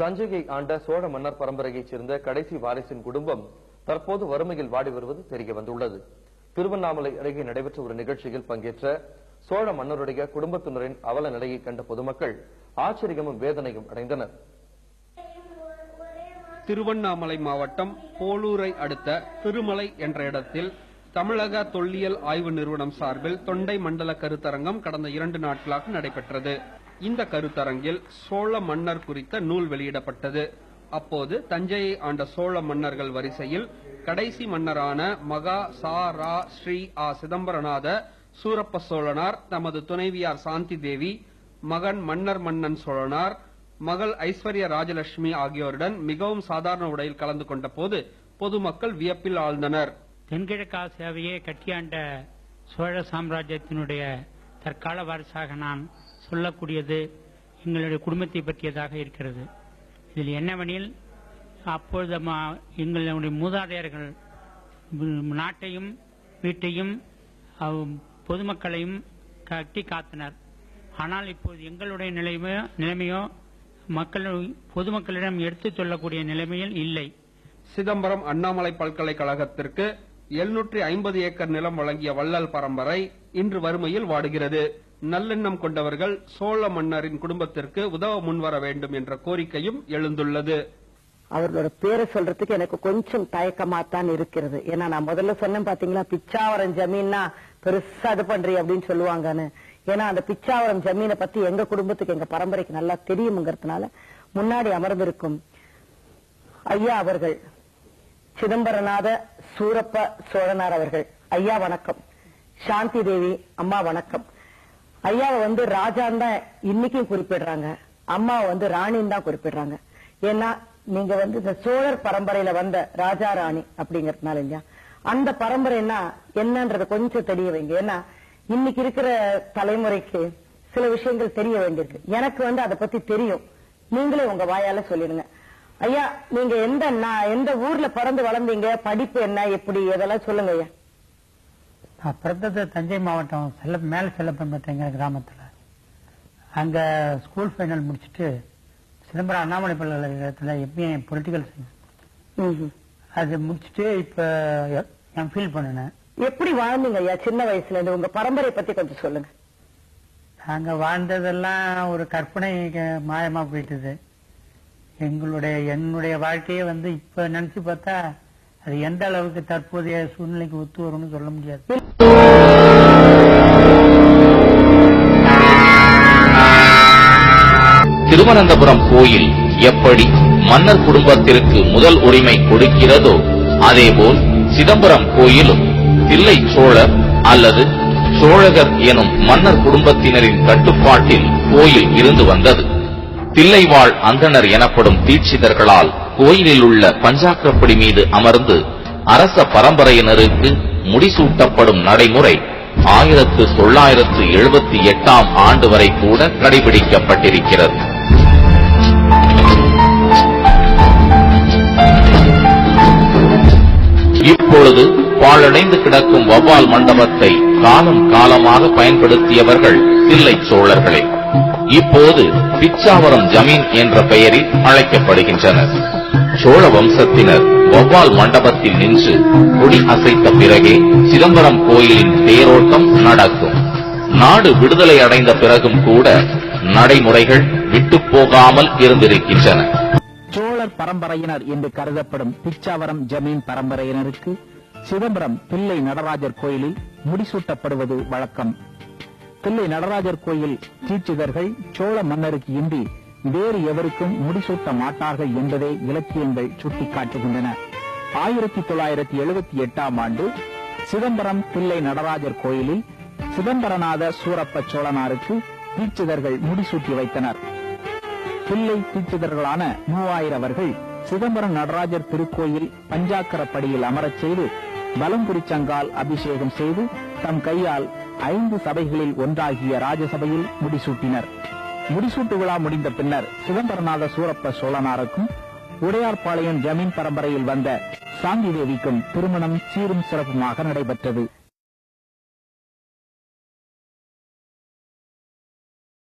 தஞ்சையை ஆண்ட சோழ மன்னர் பரம்பரையைச் சேர்ந்த கடைசி வாரிசின் குடும்பம் தற்போது வறுமையில் வாடி வருவது தெரிய வந்துள்ளது. திருவண்ணாமலை அருகே நடைபெற்ற ஒரு நிகழ்ச்சியில் பங்கேற்ற சோழ மன்னருடைய குடும்பத்தினரின் அவல நிலையை கண்ட பொதுமக்கள் ஆச்சரியமும் வேதனையும் அடைந்தனர். திருவண்ணாமலை மாவட்டம் போலூரை அடுத்த திருமலை என்ற இடத்தில் தமிழக தொல்லியல் ஆய்வு நிறுவனம் சார்பில் தொண்டை மண்டல கருத்தரங்கம் கடந்த இரண்டு நாட்களாக நடைபெற்றது. இந்த கருத்தரங்கில் சோழ மன்னர் குறித்த நூல் வெளியிடப்பட்டது. அப்போது தஞ்சையை ஆண்ட சோழ மன்னர்கள் வரிசையில் கடைசி மன்னரான மகா சா ரா ஸ்ரீ ஆ சிதம்பரநாத சூரப்ப சோழனார் தமது துணைவியார் சாந்தி தேவி மகன் மன்னர் மன்னன் சோழனார் மகள் ஐஸ்வர்ய ராஜலட்சுமி ஆகியோருடன் மிகவும் சாதாரண உடையில் கலந்து கொண்ட போது பொதுமக்கள் வியப்பில் ஆழ்ந்தனர். தென்கிழக்கு ஆசியாவையே கட்டியாண்ட சோழ சாம்ராஜ்யத்தினுடைய தற்கால வாரிசாக நான் சொல்லக்கூடியது எங்களுடைய குடும்பத்தை பற்றியதாக இருக்கிறது. இதில் என்னவெனில் அப்பொழுது எங்களுடைய மூதாதையர்கள் நாட்டையும் வீட்டையும் அவ், பொதுமக்களையும் கட்டி காத்தனர். ஆனால் இப்போது எங்களுடைய நிலைமையோ நிலைமையோ மக்கள் பொதுமக்களிடம் எடுத்துச் சொல்லக்கூடிய நிலைமையில் இல்லை. சிதம்பரம் அண்ணாமலை பல்கலைக்கழகத்திற்கு எழுநூற்றி ஐம்பது ஏக்கர் நிலம் வழங்கிய வள்ளல் பரம்பரை இன்று வறுமையில் வாடுகிறது. நல்லெண்ணம் கொண்டவர்கள் சோழ மன்னரின் குடும்பத்திற்கு உதவ முன்வர வேண்டும் என்ற கோரிக்கையும் எழுந்துள்ளது. அவர்களோட பேரை சொல்றதுக்கு எனக்கு கொஞ்சம் தயக்கமாத்தான் இருக்கிறது. ஏன்னா நான் முதல்ல சொன்னேன் பாத்தீங்களா பிச்சாவரம் ஜமீன்னா பெருசா இது பண்றீ அப்படின்னு சொல்லுவாங்கன்னு. ஏன்னா அந்த பிச்சாவரம் ஜமீனை பத்தி எங்க குடும்பத்துக்கு எங்க பரம்பரைக்கு நல்லா தெரியுங்கிறதுனால முன்னாடி அமர்ந்திருக்கும் ஐயா அவர்கள் சிதம்பரநாத சூரப்ப சோழனார் அவர்கள். ஐயா வணக்கம். சாந்தி தேவி அம்மா வணக்கம். ஐயாவை வந்து ராஜான் தான் இன்னைக்கும் குறிப்பிடுறாங்க. அம்மாவை வந்து ராணின்னு தான் குறிப்பிடுறாங்க. ஏன்னா நீங்க வந்து இந்த சோழர் பரம்பரையில வந்த ராஜா ராணி அப்படிங்கறதுனால இல்லையா? அந்த பரம்பரைன்னா என்னன்றத கொஞ்சம் தெரிய வைங்க. ஏன்னா இன்னைக்கு இருக்கிற தலைமுறைக்கு சில விஷயங்கள் தெரிய வேண்டியிருக்கு. எனக்கு வந்து அதை பத்தி தெரியும். நீங்களே உங்க வாயால சொல்லிடுங்க. ஐயா நீங்க எந்த எந்த ஊர்ல பிறந்து வளர்ந்தீங்க? படிப்பு என்ன? எப்படி? இதெல்லாம் சொல்லுங்க ஐயா. நான் பிறந்தது தஞ்சை மாவட்டம் செல்ல மேல செல்லப்பன்பட்டுங்கிற கிராமத்துல. அங்க ஸ்கூல் ஃபைனல் முடிச்சுட்டு சிதம்பரம் அண்ணாமலை பல்கலைக்கழகத்துல எம்ஏ பொலிட்டிக்கல் சயின்ஸ். அது முடிச்சுட்டு இப்ப எம்ஃபில் பண்ணினேன் எப்படி வாழ்ந்தீங்க ஐயா? சின்ன வயசுல இருந்து உங்க பரம்பரை பத்தி கொஞ்சம் சொல்லுங்க. நாங்க வாழ்ந்ததெல்லாம் ஒரு கற்பனை மாயமா போயிட்டுது. எங்களுடைய என்னுடைய வாழ்க்கையை வந்து இப்ப நினைச்சு பார்த்தா அது எந்த அளவுக்கு தற்போதைய சூழ்நிலைக்கு ஒத்து வரும்னு சொல்ல முடியாது. திருவனந்தபுரம் கோயில் எப்படி மன்னர் குடும்பத்திற்கு முதல் உரிமை கொடுக்கிறதோ அதேபோல் சிதம்பரம் கோயிலும் தில்லை சோழர் அல்லது சோழகர் எனும் மன்னர் குடும்பத்தினரின் கட்டுப்பாட்டில் கோயில் இருந்து வந்தது. தில்லைவாழ் அந்தணர் எனப்படும் தீட்சிதர்களால் கோயிலில் உள்ள பஞ்சாக்கப்படி மீது அமர்ந்து அரச பரம்பரையினருக்கு முடிசூட்டப்படும் நடைமுறை ஆயிரத்து தொள்ளாயிரத்து எழுபத்தி எட்டாம் ஆண்டு வரை கூட கடைபிடிக்கப்பட்டிருக்கிறது. இப்பொழுது பாழடைந்து கிடக்கும் வவ்வால் மண்டபத்தை காலம் காலமாக பயன்படுத்தியவர்கள் தில்லை சோழர்களே. இப்போது பிச்சாவரம் ஜமீன் என்ற பெயரில் அழைக்கப்படுகின்றனர். சோழ வம்சத்தினர் வவ்வால் மண்டபத்தில் நின்று கொடி அசைத்த பிறகே சிதம்பரம் கோயிலின் தேரோட்டம் நடக்கும். நாடு விடுதலை அடைந்த பிறகும் கூட நடைமுறைகள் விட்டு போகாமல் இருந்திருக்கின்றன. சோழர் பரம்பரையினர் என்று கருதப்படும் பிச்சாவரம் ஜமீன் பரம்பரையினருக்கு சிதம்பரம் பிள்ளை நடராஜர் கோயிலில் முடிசூட்டப்படுவது வழக்கம். பிள்ளை நடராஜர் கோயில் தீட்சிதர்கள் சோழ மன்னருக்கு இன்றி வேறு எவருக்கும் முடிசூட்ட மாட்டார்கள் என்பதை இலக்கியங்கள் சுட்டிக்காட்டுகின்றன. ஆயிரத்தி தொள்ளாயிரத்தி எழுபத்தி எட்டாம் ஆண்டு சிதம்பரம் பிள்ளை நடராஜர் கோயிலில் சிதம்பரநாத சூரப்ப சோழனாருக்கு தீட்சிதர்கள் முடிசூட்டி வைத்தனர். பிள்ளை தீட்சிதர்களான மூவாயிரவர்கள் சிதம்பரம் நடராஜர் திருக்கோயில் பஞ்சாக்கரப்படியில் அமரச் செய்து பலம்புரிச்சங்கால் அபிஷேகம் செய்து தம் கையால் ஐந்து சபைகளில் ஒன்றாகிய ராஜசபையில் முடிசூட்டினர். முடிசூட்டு விழா முடிந்த பின்னர் சிதம்பரநாத சூரப்ப சோழனாருக்கும் உடையார்பாளையம் ஜமீன் பரம்பரையில் வந்த சாந்தி தேவிக்கும் திருமணம் சீரும் சிறப்புமாக நடைபெற்றது.